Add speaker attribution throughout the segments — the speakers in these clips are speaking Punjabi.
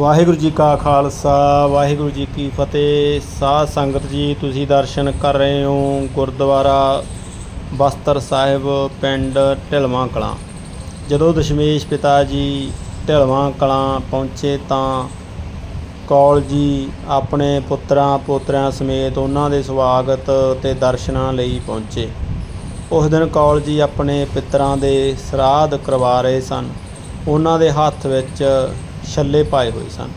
Speaker 1: ਵਾਹਿਗੁਰੂ ਜੀ ਕਾ ਖਾਲਸਾ, ਵਾਹਿਗੁਰੂ ਜੀ ਕੀ ਫਤਿਹ। ਸਾਧ ਸੰਗਤ ਜੀ, ਤੁਸੀਂ ਦਰਸ਼ਨ ਕਰ ਰਹੇ ਹੋ ਗੁਰਦੁਆਰਾ ਬਸਤਰ ਸਾਹਿਬ, ਪਿੰਡ ਢਿਲਵਾਂ ਕਲਾਂ। ਜਦੋਂ ਦਸ਼ਮੇਸ਼ ਪਿਤਾ ਜੀ ਢਿਲਵਾਂ ਕਲਾਂ ਪਹੁੰਚੇ ਤਾਂ ਕੌਲ ਜੀ ਆਪਣੇ ਪੁੱਤਰਾਂ, ਪੋਤਰਿਆਂ ਸਮੇਤ ਉਹਨਾਂ ਦੇ ਸਵਾਗਤ ਤੇ ਦਰਸ਼ਨਾਂ ਲਈ ਪਹੁੰਚੇ। ਉਸ ਦਿਨ ਕੌਲ ਜੀ ਆਪਣੇ ਪਿਤਰਾਂ ਦੇ ਸਰਾਧ ਕਰਵਾ ਰਹੇ ਸਨ। ਉਹਨਾਂ ਦੇ ਹੱਥ ਵਿੱਚ ਛੱਲੇ ਪਾਏ ਹੋਏ ਸਨ।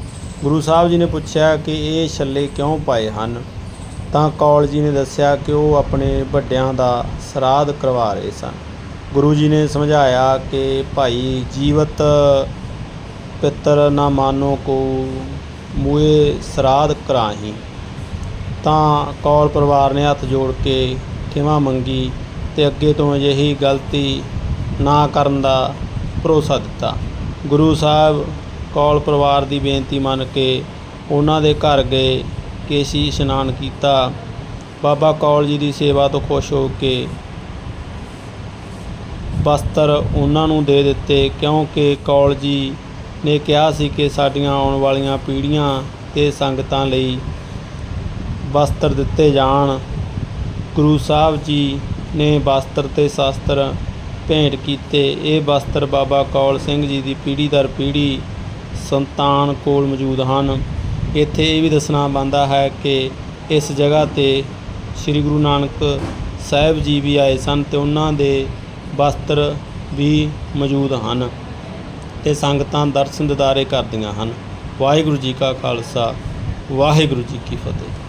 Speaker 1: ਗੁਰੂ ਸਾਹਿਬ ਜੀ ਨੇ ਪੁੱਛਿਆ ਕਿ ਇਹ ਛੱਲੇ ਕਿਉਂ ਪਾਏ ਹਨ? ਤਾਂ ਕੌਲ ਜੀ ਨੇ ਦੱਸਿਆ ਕਿ ਉਹ ਆਪਣੇ ਵੱਡਿਆਂ ਦਾ ਸਰਾਧ ਕਰਵਾ ਰਹੇ ਸਨ। ਗੁਰੂ ਜੀ ਨੇ ਸਮਝਾਇਆ ਕਿ ਭਾਈ ਜੀਵਤ ਪਿੱਤਰ ਨਾ ਮਾਨੋ ਕੋ ਮੂਏ ਸਰਾਧ ਕਰਾਹੀ। ਤਾਂ ਕੌਲ ਪਰਿਵਾਰ ਨੇ ਹੱਥ ਜੋੜ ਕੇ ਖਿਮਾ ਮੰਗੀ ਤੇ ਅੱਗੇ ਤੋਂ ਅਜਿਹੀ ਗਲਤੀ ਨਾ ਕਰਨ ਦਾ ਭਰੋਸਾ ਦਿੱਤਾ। ਗੁਰੂ ਸਾਹਿਬ ਕੌਲ ਪਰਿਵਾਰ ਦੀ ਬੇਨਤੀ ਮੰਨ ਕੇ ਉਹਨਾਂ ਦੇ ਘਰ ਗਏ ਕੇਸੀ ਇਸ਼ਨਾਨ ਕੀਤਾ। ਬਾਬਾ ਕੌਲ ਜੀ ਦੀ ਸੇਵਾ ਤੋਂ ਖੁਸ਼ ਹੋ ਕੇ ਵਸਤਰ ਉਹਨਾਂ ਨੂੰ ਦੇ ਦਿੱਤੇ ਕਿਉਂਕਿ ਕੌਲ ਜੀ ਨੇ ਕਿਹਾ ਸੀ ਕਿ ਸਾਡੀਆਂ ਆਉਣ ਵਾਲੀਆਂ ਪੀੜ੍ਹੀਆਂ ਤੇ ਸੰਗਤਾਂ ਲਈ ਵਸਤਰ ਦਿੱਤੇ ਜਾਣ। ਗੁਰੂ ਸਾਹਿਬ ਜੀ ਨੇ ਵਸਤਰ ਤੇ ਸ਼ਾਸਤਰ ਭੇਂਟ ਕੀਤੇ। ਇਹ ਵਸਤਰ ਬਾਬਾ ਕੌਲ ਸਿੰਘ ਜੀ ਦੀ ਪੀੜ੍ਹੀ ਦਰ ਪੀੜ੍ਹੀ ਸੰਤਾਨ ਕੋਲ ਮੌਜੂਦ ਹਨ। ਇੱਥੇ ਇਹ ਵੀ ਦੱਸਣਾ ਬਣਦਾ ਹੈ ਕਿ ਇਸ ਜਗ੍ਹਾ ਤੇ ਸ੍ਰੀ ਗੁਰੂ ਨਾਨਕ ਸਾਹਿਬ ਜੀ ਵੀ ਆਏ ਸਨ ਤੇ ਉਹਨਾਂ ਦੇ ਵਸਤਰ ਵੀ ਮੌਜੂਦ ਹਨ ਤੇ ਸੰਗਤਾਂ ਦਰਸ਼ਨ ਦਿਦਾਰੇ ਕਰਦੀਆਂ ਹਨ। ਵਾਹਿਗੁਰੂ ਜੀ ਕਾ ਖਾਲਸਾ, ਵਾਹਿਗੁਰੂ ਜੀ ਕੀ ਫਤਿਹ।